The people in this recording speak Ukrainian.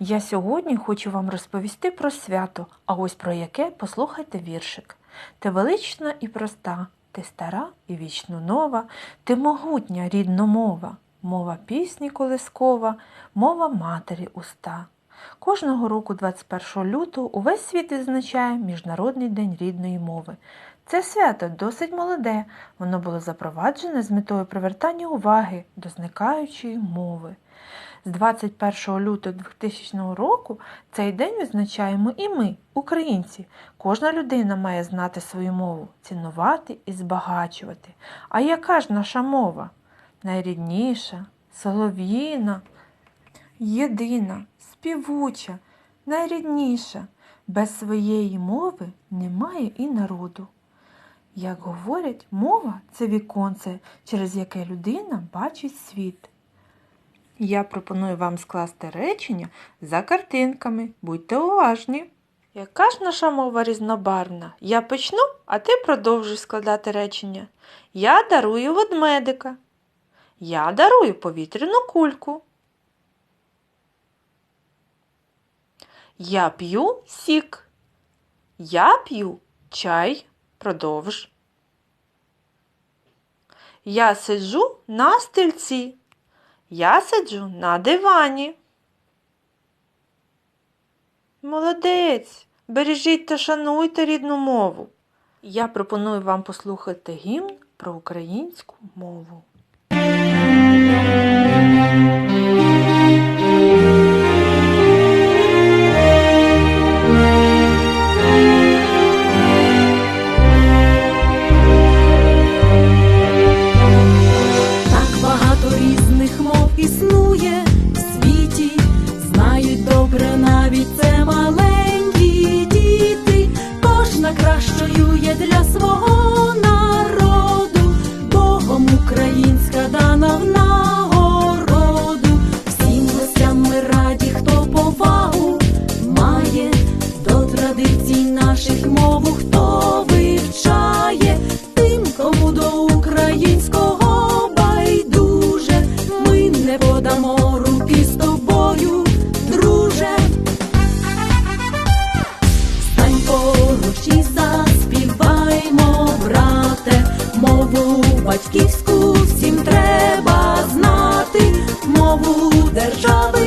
Я сьогодні хочу вам розповісти про свято, а ось про яке послухайте віршик. Ти велична і проста, ти стара і вічно нова, ти могутня рідна мова, мова пісні колискова, мова матері уста. Кожного року 21 лютого увесь світ відзначає Міжнародний день рідної мови. Це свято досить молоде, воно було запроваджене з метою привертання уваги до зникаючої мови. З 21 лютого 2000 року цей день відзначаємо і ми, українці. Кожна людина має знати свою мову, цінувати і збагачувати. А яка ж наша мова? Найрідніша, солов'їна, єдина, співуча, найрідніша. Без своєї мови немає і народу. Як говорять, мова це віконце, через яке людина бачить світ. Я пропоную вам скласти речення за картинками. Будьте уважні. Яка ж наша мова різнобарвна? Я почну, а ти продовжуй складати речення. Я дарую ведмедика. Я дарую повітряну кульку. Я п'ю сік. Я п'ю чай. Продовж. Я сиджу на стільці. Я сиджу на дивані. Молодець! Бережіть та шануйте рідну мову. Я пропоную вам послухати гімн про українську мову. Свого народу, Богом українська дана в нагороду. Всім гостям ми раді, хто повагу має до традицій наших мову, батьківську всім треба знати мову держави.